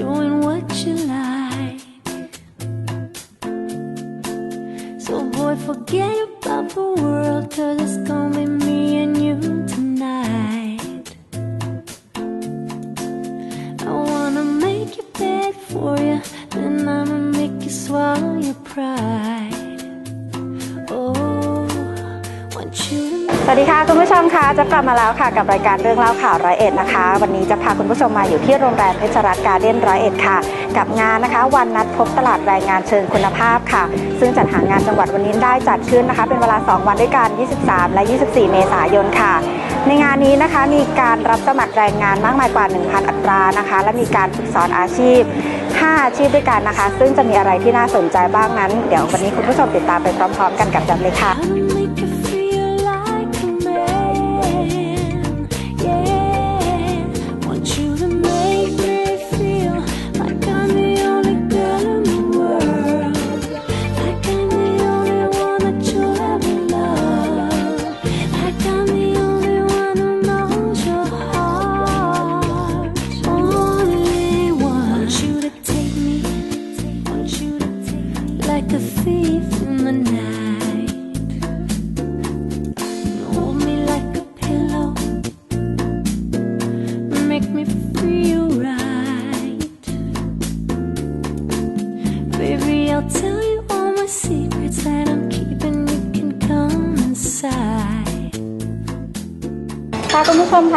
doing what you like. So, boy, forget about the world, cause it's gonna be me and you tonight. I wanna make your bed for you, then I'ma make you swallow your pride. วัสดีค่ะคุณผู้ชมค่ะจะกลับมาแล้วค่ะกับรายการเรื่องเล่าข่าวร้อยเอ็ดนะคะ วันนี้จะพาคุณผู้ชมมาอยู่ที่โรงแรมเพชรรัตน์การ์เด้นร้อยเอ็ดค่ะ กับงานนะคะ วันนัดพบตลาดแรงงานเชิงคุณภาพค่ะ ซึ่งจัดหางานจังหวัดวันนี้ได้จัดขึ้นนะคะ เป็นเวลา 2 วันด้วยกัน 23 และ 24 เมษายนค่ะ ในงานนี้นะคะมีการรับสมัครแรงงานมากมายกว่า 1,000 อัตรานะคะ และมีการฝึกสอนอาชีพ 5 อาชีพด้วยกันนะคะ ซึ่งจะมีอะไรที่น่าสนใจบ้างนั้น เดี๋ยววันนี้คุณผู้ชมติดตามไปพร้อม ๆ กันกับจันเลยค่ะ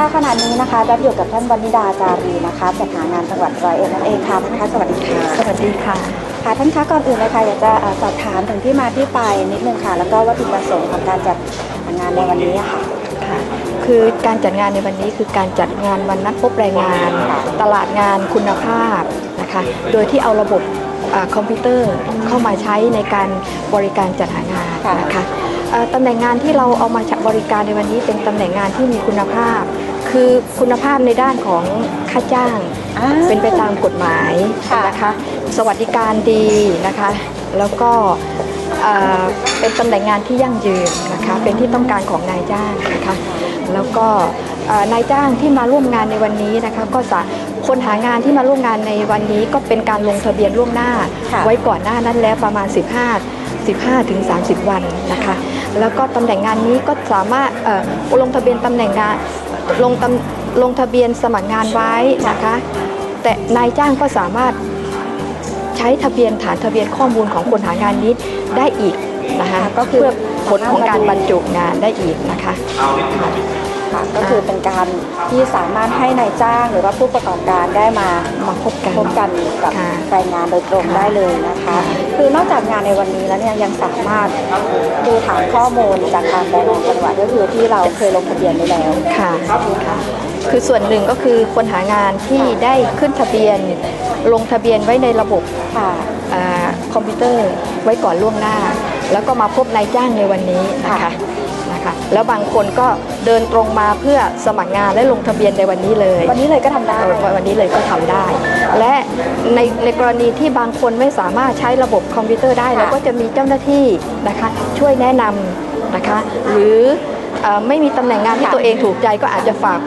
ะขณะนี้นะคะดับอยู่กับท่านวนิดาจารีนะคะจัดหางานจังหวัดร้อยเอ็ดนั่นเองค่ะท่านคะสวัสดีค่ะสวัสดีค่ะค่ะท่านคะก่อนอื่นเลยค่ะอยากจะเอ่อสอบถามถึงที่มาที่ไปนิดนึงค่ะ แล้วก็วัตถุประสงค์ของการจัดงานในวันนี้อะค่ะค่ะคือการจัดงานในวันนี้คือการจัดงานวันนัดพบแรงงาน ตลาดงานคุณภาพนะคะ โดยที่เอาระบบอ่าคอมพิวเตอร์เข้ามาใช้ในการบริการจัดหางานค่ะนะคะเอ่อตำแหน่งงานที่เราเอามาใช้บริการในวันนี้เป็นตำแหน่งงานที่มีคุณภาพ คือคุณภาพในด้านของค่าจ้าง อ่า เป็นไปตามกฎหมายค่ะนะคะ สวัสดิการดีนะคะ แล้วก็เอ่อเป็นตำแหน่งงานที่ยั่งยืนนะคะ เป็นที่ต้องการของนายจ้างนะคะ แล้วก็เอ่อนายจ้างที่มาร่วมงานในวันนี้นะคะ ก็จะคนหางานที่มาร่วมงานในวันนี้ ก็เป็นการลงทะเบียนล่วงหน้า ค่ะ ไว้ก่อนหน้านั้นแล้วประมาณ 15 15ถึง30 วันนะคะ แล้วก็ตำแหน่งงานนี้ก็สามารถเอ่อลงทะเบียนตำแหน่งงาน ลงตำลงทะเบียนสมัครงานไว้นะคะ แต่นายจ้างก็สามารถใช้ทะเบียนฐานทะเบียนข้อมูลของคนหางานนี้ได้อีกนะคะก็คือเพื่อผลของการบรรจุงานได้อีกนะคะ ค่ะก็คือเป็นการที่สามารถให้นายจ้างหรือว่าผู้ประกอบการได้มามาพบกันพบกันกับค่ะแรงงานโดยตรงค่ะได้เลยนะคะ คือนอกจากงานในวันนี้แล้วเนี่ยยังสามารถดูฐานข้อมูลจากทางแรงงานจังหวัดก็คือที่เราเคยลงทะเบียนไว้แล้วค่ะค่ะ คือส่วนหนึ่งก็คือคนหางานที่ได้ขึ้นทะเบียน ลงทะเบียนไว้ในระบบค่ะ อาคอมพิวเตอร์ไว้ก่อนล่วงหน้า แล้วก็มาพบนายจ้างในวันนี้นะคะค่ะนะคะ แล้วบางคนก็เดินตรงมาเพื่อสมัครงานและลงทะเบียนในวันนี้เลย วันนี้เลยก็ทำได้เออวันนี้เลยก็ทำได้ และในในกรณีที่บางคนไม่สามารถใช้ระบบคอมพิวเตอร์ได้ค่ะเราก็จะมีเจ้าหน้าที่นะคะช่วยแนะนำนะคะ หรือเอ่อไม่มีตำแหน่งงานที่ตัวเองถูกใจก็อาจจะฝาก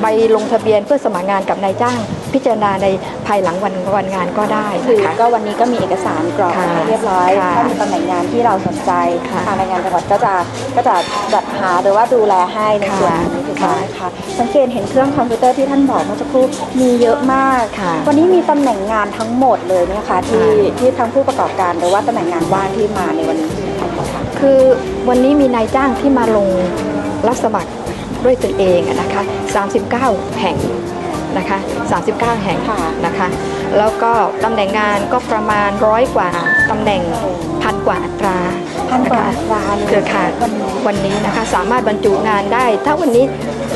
ใบลงทะเบียนเพื่อสมัครงานกับนายจ้าง พิจารณาในภายหลังวันวันงานก็ได้คือนะคะ ก็วันนี้ก็มีเอกสารกรอกค่ะให้เรียบร้อย ค่ะถ้ามีตำแหน่งงานที่เราสนใจค่ะ ทางแรงงานจังหวัดก็จะก็จะจัดหาหรือว่าดูแลให้ในส่วนนี้ถูกต้องไหมคะสังเกตเห็นเครื่องคอมพิวเตอร์ที่ท่านบอกเมื่อสักครู่มีเยอะมาก ค่ะ วันนี้มีตำแหน่งงานทั้งหมดเลยไหมคะที่ค่ะที่ทั้งผู้ประกอบการหรือว่าตำแหน่งงานว่างที่มาในวันนี้คือวันนี้มีนายจ้างที่มาลงรับสมัครด้วยตนเองอะนะคะ 39 แห่ง นะคะ 39 แห่งค่ะนะคะ แล้วก็ตำแหน่งงานก็ประมาณร้อยกว่าตำแหน่งพันกว่าอัตราพันกว่าะคะอัตราเลยเครือข่ายวันนี้วันนี้นะคะสามารถบรรจุงานได้ ถ้าวันนี้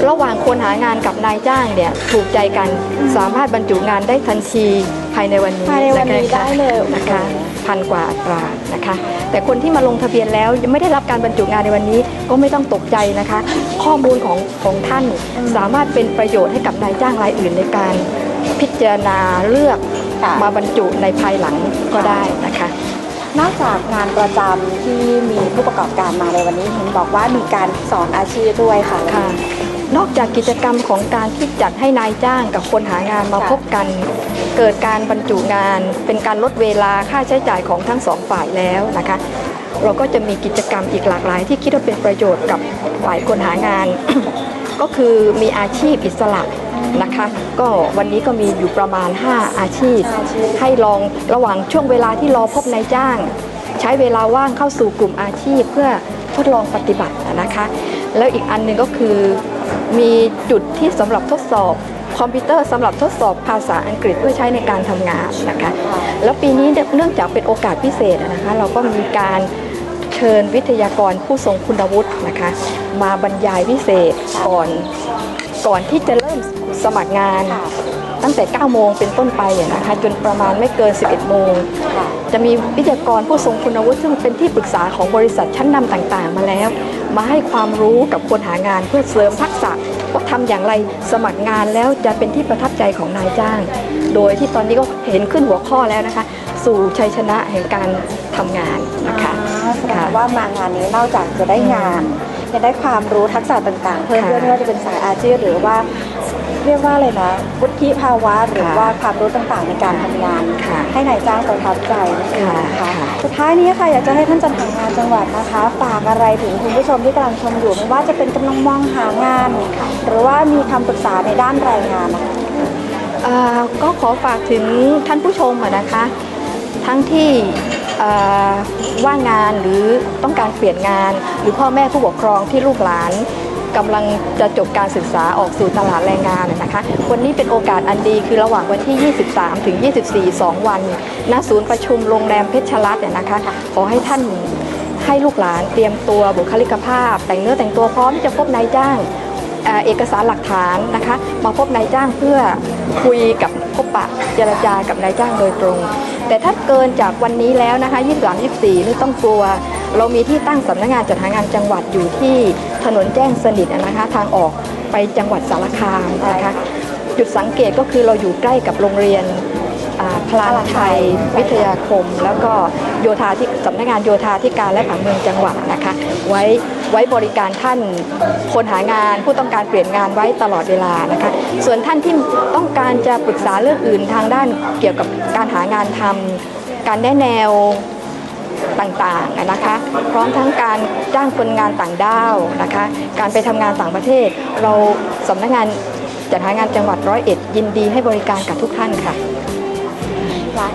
ระหว่างคนหางานกับนายจ้างเนี่ยถูกใจกันสามารถบรรจุงานได้ทันทีภายในวันนี้ภายในวันนี้ะคะได้เลยนะคะ พันกว่าอัตรานะคะ แต่คนที่มาลงทะเบียนแล้วยังไม่ได้รับการบรรจุงานในวันนี้ก็ไม่ต้องตกใจนะคะ ข้อมูลของของท่านสามารถเป็นประโยชน์ให้กับนายจ้างรายอื่นในการพิจารณาเลือกค่ะมาบรรจุในภายหลังก็ได้นะคะนอกจากงานประจำที่มีผู้ประกอบการมาในวันนี้เห็นบอกว่ามีการสอนอาชีพด้วยค่ะค่ะ นอกจากกิจกรรมของการที่จัดให้นายจ้างกับคนหางานมาพบกัน เกิดการบรรจุงาน เป็นการลดเวลาค่าใช้จ่ายของทั้งสองฝ่ายแล้วนะคะ เราก็จะมีกิจกรรมอีกหลากหลาย ที่คิดว่าเป็นประโยชน์กับฝ่ายคนหางาน ก็คือมีอาชีพอิสระนะคะก็วันนี้ก็มีอยู่ประมาณ 5 อาชีพ ให้ลองระหว่างช่วงเวลาที่รอพบนายจ้าง ใช้เวลาว่างเข้าสู่กลุ่มอาชีพเพื่อทดลองปฏิบัตินะคะ แล้วอีกอันหนึ่งก็คือ มีจุดที่สำหรับทดสอบคอมพิวเตอร์สำหรับทดสอบภาษาอังกฤษเพื่อใช้ในการทำงานนะคะ แล้วปีนี้เนื่องจากเป็นโอกาสพิเศษนะคะ เราก็มีการเชิญวิทยากรผู้ทรงคุณวุฒินะคะ มาบรรยายพิเศษก่อนก่อนที่จะเริ่มสมัครงานตั้งแต่ 9 โมงเป็นต้นไปนะคะ จนประมาณไม่เกิน 11 โมง จะมีวิทยากรผู้ทรงคุณวุฒิซึ่งเป็นที่ปรึกษาของบริษัทชั้นนำต่างๆ มาแล้ว มาให้ความรู้กับคนหางานเพื่อเสริมทักษะ ว่าทำอย่างไรสมัครงานแล้วจะเป็นที่ประทับใจของนายจ้าง โดยที่ตอนนี้ก็เห็นขึ้นหัวข้อแล้วนะคะ สู่ชัยชนะแห่งการทำงานนะคะอ่าแสดงว่ามางานนี้นอกจากจะได้งานยังได้ความรู้ทักษะต่างๆ เพิ่มค่ะด้วยไม่ว่าจะเป็นสายอาชีพหรือว่า เรียกว่าอะไรนะวุฒิภาวะหรือค่ะว่าความรู้ต่างๆในการทำงานค่ะให้นายจ้างประทับใจนั่นเองนะค่ะคะค่ะสุดท้ายนี้ค่ะอยากจะให้ท่านจัดหางานจังหวัดนะคะฝากอะไรถึงคุณผู้ชมที่กำลังชมอยู่ไม่ว่าจะเป็นกำลังมองหางาน หรือว่ามีคำปรึกษาในด้านแรงงานนะคะเอ่อก็ขอฝากถึงท่านผู้ชมอะนะคะ ทั้งที่เอ่อว่างงานหรือต้องการเปลี่ยนงาน หรือพ่อแม่ผู้ปกครองที่ลูกหลาน กำลังจะจบการศึกษาออกสู่ตลาดแรงงานนะคะ วันนี้เป็นโอกาสอันดีคือระหว่างวันที่ 23 ถึง 24 2 วันณศูนย์ประชุมโรงแรมเพชรรัตน์เนี่ยนะคะ ขอให้ท่านให้ลูกหลานเตรียมตัวบุคลิกภาพ แต่งเนื้อแต่งตัวพร้อมที่จะพบนายจ้างเอกสารหลักฐานนะคะ มาพบนายจ้างเพื่อคุยกับพบปะเจรจากับนายจ้างโดยตรง แต่ถ้าเกินจากวันนี้แล้วนะคะ 23 24ไม่ต้องกลัว เรามีที่ตั้งสำนักงานจัดหางานจังหวัดอยู่ที่ถนนแจ้งสนิทนะคะทางออกไปจังหวัดสารคามนะคะจุดสังเกตก็คือเราอยู่ใกล้กับโรงเรียนอ่าพลานไทยวิทยาคม แล้วก็โยธาที่สำนักงานโยธาธิการและผังเมืองจังหวัดนะคะ ไว้ไว้บริการท่านคนหางานผู้ต้องการเปลี่ยนงานไว้ตลอดเวลานะคะ ส่วนท่านที่ต้องการจะปรึกษาเรื่องอื่นทางด้านเกี่ยวกับการหางานทำการแนะแนว ต่างๆนะคะพร้อมทั้งการจ้างคนงานต่างด้าวนะคะการไปทำงานต่างประเทศ เราสำนักงานจัดหางานจังหวัดร้อยเอ็ดยินดีให้บริการกับทุกท่านค่ะ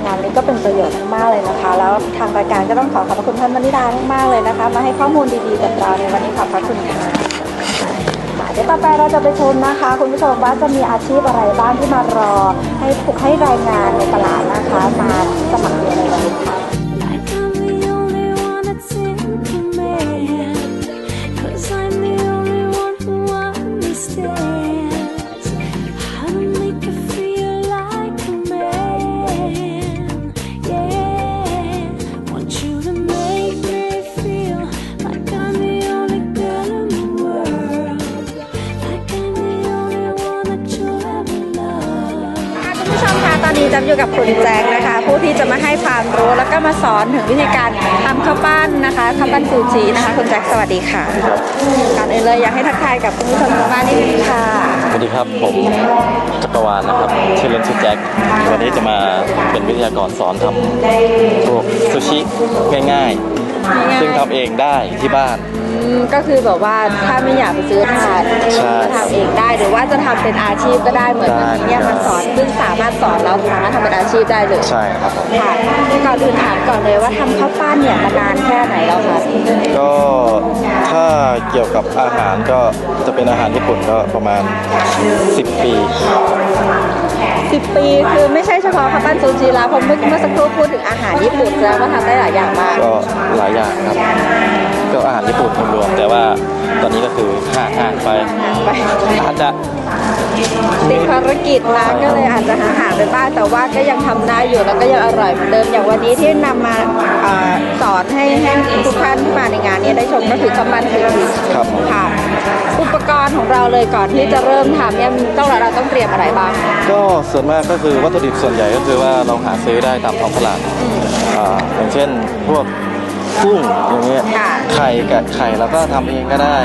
งานนี้ก็เป็นประโยชน์มากเลยนะคะ แล้วทางรายการก็ต้องขอขอบคุณท่านมณิดามากๆเลยนะคะ มาให้ข้อมูลดีๆกับเราในวันนี้ขอบพระคุณค่ะเดี๋ยวต่อไปเราจะไปชมนะคะ คุณผู้ชมว่าจะมีอาชีพอะไรบ้างที่มารอ ให้ผูกให้แรงงานในตลาดนะคะมาสมัครเรียนในวันนี้ค่ะ กับคุณแจงนะคะ ผู้ที่จะมาให้ความรู้แล้วก็มาสอนถึงวิธีการทำข้าวปั้นนะคะข้าวปั้นซูชินะคะคุณแจ็คสวัสดีค่ะก่อนอื่นเลยอยากให้ทักทายกับคุณผู้ชมทางบ้านนิดนึงค่ะสวัสดีครับผมจักรวาลนะครับชื่อเล่นชื่อแจ็ควันนี้จะมาเป็นวิทยากรสอนทำพวกซูชิง่ายๆ ซึ่งทำเองได้ที่บ้าน อืมก็คือแบบว่าถ้าไม่อยากไปซื้อทานใช่ก็ทำเองได้ หรือว่าจะทำเป็นอาชีพก็ได้เหมือนวันนี้เนี่ยมันสอนซึ่งสามารถสอนเราสามารถทำเป็นอาชีพได้เลยใช่ครับผมค่ะก่อนอื่นถามก่อนเลยว่าทำข้าวปั้นเนี่ยมานานแค่ไหนแล้วคะก็ถ้าเกี่ยวกับอาหารก็จะเป็นอาหารญี่ปุ่นก็ประมาณ 10 ปี สิบปีคือไม่ใช่เฉพาะข้าวปั้นซูชิแล้วผมเมื่อเมื่อสักครู่พูดถึงอาหารญี่ปุ่นแล้วว่าทำได้หลายอย่างมาก ก็หลายอย่างครับ ก็อาหารญี่ปุ่นรวมๆแต่ว่าตอนนี้ก็คือห่างห่างๆไปไปอาจจะติดภารกิจนะก็เลยอาจจะห่างๆไปบ้างแต่ว่าก็ยังทำได้อยู่แล้วก็ยังอร่อยเหมือนเดิมอย่างวันนี้ที่นำมาเอ่อสอนให้ให้ทุกท่านที่มาในงานเนี้ได้ชมก็คือข้าวปั้นซูชิครับค่ะอุปกรณ์ของเราเลยก่อนที่จะเริ่มทำเนี่ยต้องเราต้องเตรียมอะไรบ้าง ก็ส่วนมากก็คือวัตถุดิบส่วนใหญ่ก็คือว่าเราหาซื้อได้ตามท้องตลาดอ่าอย่างเช่นพวก กุ้งอย่างเงี้ยค่ะ ไข่กับไข่เราก็ทำเองก็ได้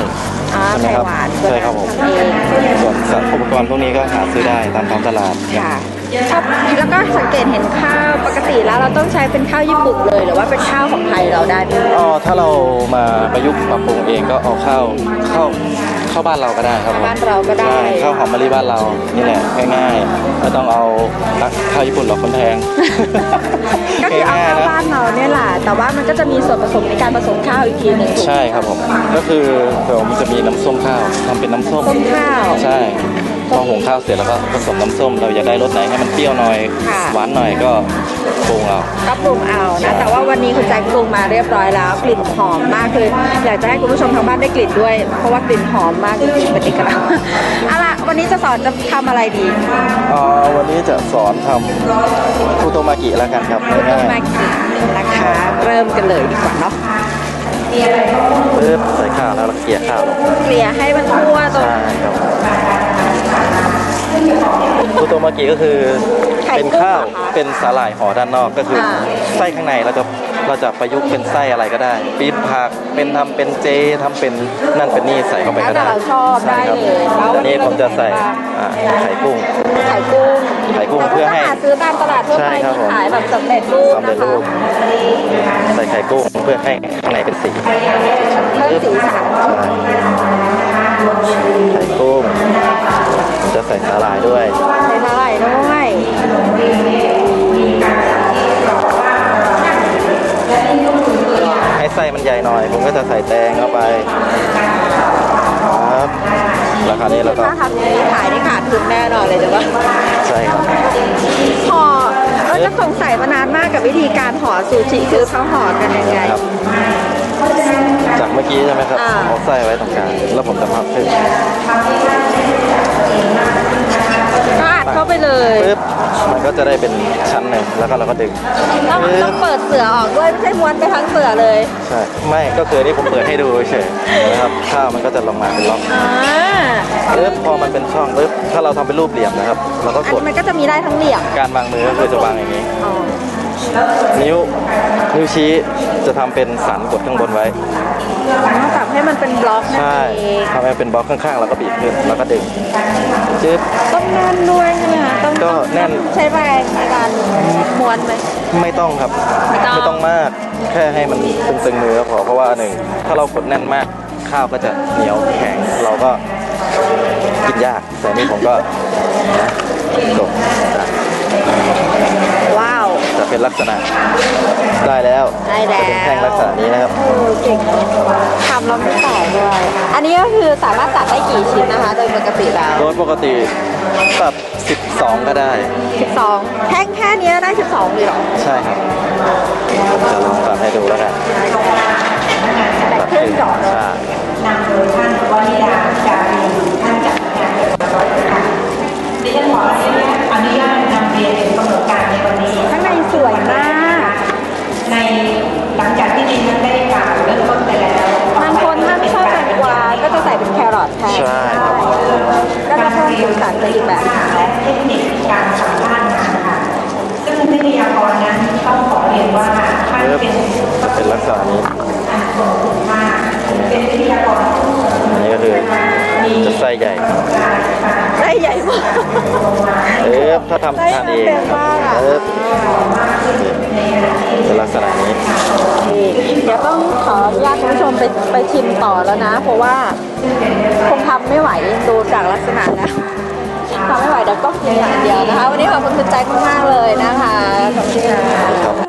อ่าใช่ไหมครับไข่หวานใช่ครับผมทำเองส่วนสัตว์อุปกรณ์พวกนี้ก็หาซื้อได้ตามท้องตลาด ค่ะครับ แล้วก็สังเกตเห็นข้าวปกติแล้วเราต้องใช้เป็นข้าวญี่ปุ่นเลย หรือว่าเป็นข้าวของไทยเราได้ไหมอ๋อถ้าเรามาประยุกต์ปรับปรุงเองก็เอาข้าวข้าวข้าวบ้านเราก็ได้ครับผมบ้านเราก็ได้ใช่ข้าวหอมมะลิบ้านเรานี่แหละง่ายๆไม่ต้องเอาข้าวญี่ปุ่นหรอกคนแพงก็คือเอาง่ายๆข้าวนะบ้านเราเนี่ยแหละแต่ว่ามันก็จะมีส่วนผสมในการผสมข้าวอีกทีหนึ่งถูกไหมใช่ครับผมก็คือเดี๋ยวมันจะมีน้ำส้มข้าวทำเป็นน้ำส้มส้มข้าวใช่ พอหุงข้าวเสร็จแล้วก็ผสมน้ำส้ม เราอยากได้รสไหนให้มันเปรี้ยวหน่อย ค่ะ หวานหน่อยก็ปรุงเอา ก็ปรุงเอานะ แต่ว่าวันนี้คุณแจ็คปรุงมาเรียบร้อยแล้ว กลิ่นหอมมากคืออยากจะให้คุณผู้ชมทางบ้านได้กลิ่นด้วย เพราะว่ากลิ่นหอมมากจริงๆเป็นเอกลักษณ์เอาล่ะวันนี้จะสอนจะทำอะไรดีอ๋อวันนี้จะสอนทำคุโตมากิแล้วกันครับต้ง่ามยมากินะคะ เริ่มกันเลยดีกว่าเนาะๆปึ๊บใส่ข้าวแล้วเราเกลี่ยข้าวลงเกลี่ยให้มันทั่วตรง ใช่ครับ คุโตมากิก็คือไข่เป็นกุ้งข้าวเหรอคะเป็นสาหร่ายห่อด้านนอกก็คืออาไส้ข้างในเราจะเราจะประยุกต์เป็นไส้อะไรก็ได้ปี๊บผักเป็นทำเป็นเจทำเป็นนั่นเป็นนี่ใส่เข้าไปแล้วก็แต่ได้เราชอบได้ใช่ครับเลยแล้วอันนี้ผมจะใส่อ่าไข่กุ้งไข่กุ้งไข่กุ้งเพื่อให้แต่ก็หาซื้อตามตลาดทั่วใช่ไปครับมีผมขายแบบสำเร็จรูปสำเร็นะจรูคะปใส่ไข่กุ้งเพื่อให้ข้างในเป็นสีเพิ่มสีสันใช่ไข่กุ้งผม จะใส่สาหร่ายด้วย ใส่เท่าไหร่ด้วยให้ไส้มันใหญ่หน่อย ผมก็จะใส่แตงเข้าไป ครับแล้วคราวนี้เราก็ถ้าทำอย่างนี้ขายได้ขาดทุนแน่นอนเลยจ้ะว่าใช่ครับ ห่อเออจะสงสัยมานานมากกับวิธีการห่อซูชิคือเขาห่อกันยังไง ครับ จากเมื่อกี้ใช่ไหมครับอ่า ผมเอาไส้ไว้ตรงกลางแล้วผมจะพับขึ้นก็อัดเข้าไปเลย ปึ๊บมัน ก็จะได้เป็นชั้นหนึ่งแล้วก็เราก็ดึง ต้องปึ๊ต้อบงเปิดเสือออกด้วยไม่ใช่ม้วนไปทั้งเสือเลยใช่ไม่ก็คือนี่ผมเปิดให้ดูเฉยๆนะครับข้าวมันก็จะลงมาเป็นล็อกอ่าปึ๊บพอมันเป็นช่องปึ๊บถ้าเราทำเป็นรูปเหลี่ยมนะครับเราก็อันกดนี้มันก็จะมีได้ทั้งเหลี่ยมการวางมือก็คือจะวางอย่างนี้ อ๋อนิ้วนิ้วชี้จะทำเป็นสันกดข้างบนไว้ ต้องจับให้มันเป็นบล็อกนั่นใช่เองทำให้เป็นบล็อกข้างๆ แล้วก็บีบขึ้น แล้วก็ดึงจึ๊บ ต้องแน่นด้วยใช่ไหมคะต้องก็แน่น ใช้แรงในการม้วนไหม ไม่ต้องครับไม่ต้อง ต้องมาก แค่ให้มันตึงๆมือก็พอ เพราะว่าหนึ่ง ถ้าเรากดแน่นมาก ข้าวก็จะเหนียวแข็ง เราก็กินยาก แต่นี่ผมก็จบ ว้าว จะเป็นลักษณะได้แล้วได้แล้ว จะเป็นแท่งลักษณะนี้นะครับโอ้เก่งทำแล้วไม่แตกด้วย อันนี้ก็คือสามารถตัดได้กี่ชิ้นนะคะ โดยปกติแล้ว โดยปกติตัด 12 ก็ได้ 12 แท่งแค่นี้ได้ 12เลยเหรอใช่ครับจะลองตัดให้ดูแล้วกันแต่ครึ่งก่อนเนอะใช่นำโดยท่านวนิดาจารีท่านจัดงานดิฉันขออนุญาต คุณผู้ชมไปไปชิมต่อแล้วนะ เพราะว่าคงทำไม่ไหวดูจากลักษณะนะทำไม่ไหวเดี๋ยวก็กินอย่างเดียวนะคะ วันนี้ขอบคุณคุณใจคุมากๆเลยนะคะขอบคุณค่ะ